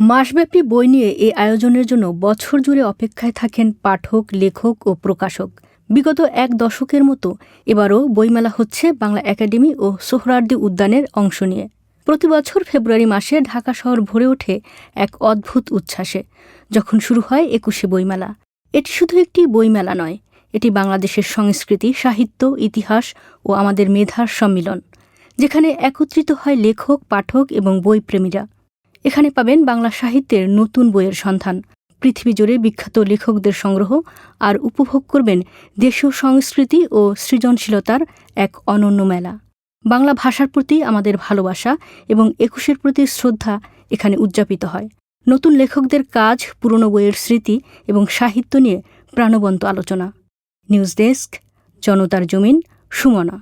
মাসব্যাপী বই নিয়ে এই আয়োজনের জন্য বছর জুড়ে অপেক্ষায় থাকেন পাঠক, লেখক ও প্রকাশক। বিগত এক দশকের মতো এবারও বইমেলা হচ্ছে বাংলা একাডেমি ও সোহরার্দি উদ্যানের অংশ নিয়ে। প্রতি বছর ফেব্রুয়ারি মাসে ঢাকা শহর ভরে ওঠে এক অদ্ভুত উচ্ছ্বাসে, যখন শুরু হয় একুশে বইমেলা। এটি শুধু একটি বইমেলা নয়, এটি বাংলাদেশের সংস্কৃতি, সাহিত্য, ইতিহাস ও আমাদের মেধার সম্মিলন, যেখানে একত্রিত হয় লেখক, পাঠক এবং বইপ্রেমীরা। এখানে পাবেন বাংলা সাহিত্যের নতুন বইয়ের সন্ধান, পৃথিবী জুড়ে বিখ্যাত লেখকদের সংগ্রহ, আর উপভোগ করবেন দেশীয় সংস্কৃতি ও সৃজনশীলতার এক অনন্য মেলা। বাংলা ভাষার প্রতি আমাদের ভালোবাসা এবং একুশের প্রতি শ্রদ্ধা এখানে উদযাপিত হয়। নতুন লেখকদের কাজ, পুরনো বইয়ের স্মৃতি এবং সাহিত্য নিয়ে প্রাণবন্ত আলোচনা। নিউজ ডেস্ক, জনতার জমিন, সুমনা।